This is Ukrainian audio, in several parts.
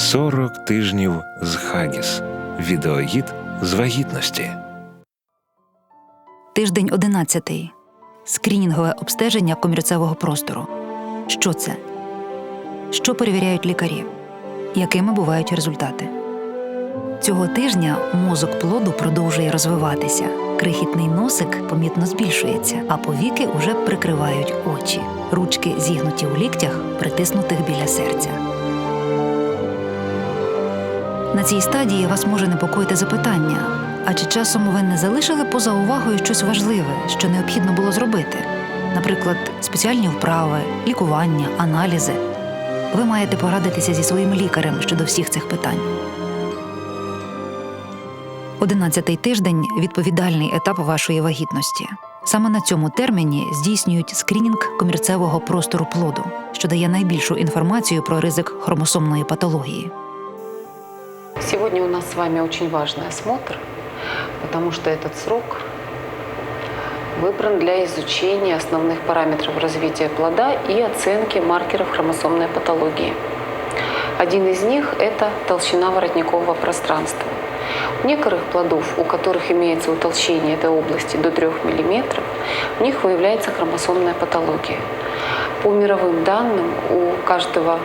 40 тижнів з Хагіс. Відеогід з вагітності. Тиждень 11. Скрінінгове обстеження комірцевого простору. Що це? Що перевіряють лікарі? Якими бувають результати? Цього тижня мозок плоду продовжує розвиватися. Крихітний носик помітно збільшується, а повіки уже прикривають очі. Ручки зігнуті у ліктях, притиснутих біля серця. На цій стадії вас може непокоїти запитання: а чи часом ви не залишили поза увагою щось важливе, що необхідно було зробити? Наприклад, спеціальні вправи, лікування, аналізи. Ви маєте порадитися зі своїм лікарем щодо всіх цих питань. Одинадцятий тиждень відповідальний етап вашої вагітності. Саме на цьому терміні здійснюють скринінг комірцевого простору плоду, що дає найбільшу інформацію про ризик хромосомної патології. Сегодня у нас с вами очень важный осмотр, потому что этот срок выбран для изучения основных параметров развития плода и оценки маркеров хромосомной патологии. Один из них – это толщина воротникового пространства. У некоторых плодов, у которых имеется утолщение этой области до 3 мм, у них выявляется хромосомная патология. По мировым данным, у каждого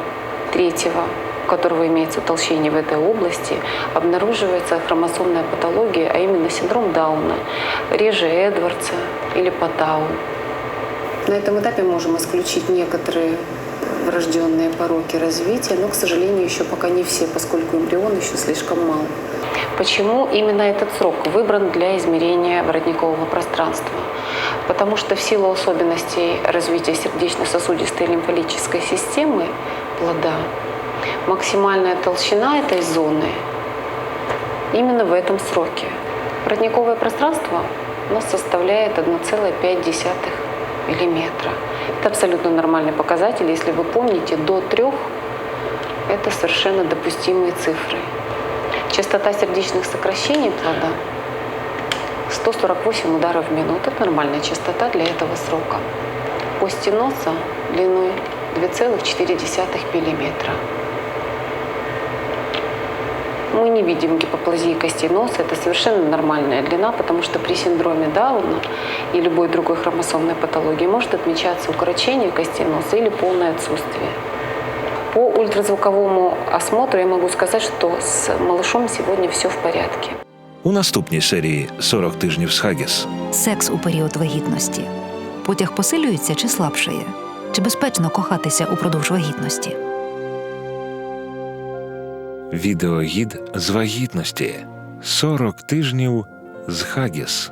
третьего у которого имеется утолщение в этой области, обнаруживается хромосомная патология, а именно синдром Дауна, реже Эдвардса или Патау. На этом этапе можем исключить некоторые врожденные пороки развития, но, к сожалению, еще пока не все, поскольку эмбрион еще слишком мал. Почему именно этот срок выбран для измерения воротникового пространства? Потому что в силу особенностей развития сердечно-сосудистой и лимфолитической системы плода максимальная толщина этой зоны именно в этом сроке. Воротниковое пространство у нас составляет 1,5 миллиметра. Это абсолютно нормальный показатель. Если вы помните, до 3 это совершенно допустимые цифры. Частота сердечных сокращений плода 148 ударов в минуту. Это нормальная частота для этого срока. Кости носа длиной 2,4 миллиметра. Мы не видим гипоплазии костей носа. Это совершенно нормальная длина, потому что при синдроме Дауна и любой другой хромосомной патологии может отмечаться укорочение костей носа или полное отсутствие. По ультразвуковому осмотру я могу сказать, что с малышом сегодня все в порядке. У наступній серії 40 тижнів з Хагіс. Секс у період вагітності. Потяг посилюється чи слабшає? Чи безпечно кохатися упродовж вагітності? Відеогід з вагітності. 40 тижнів з Хагіс.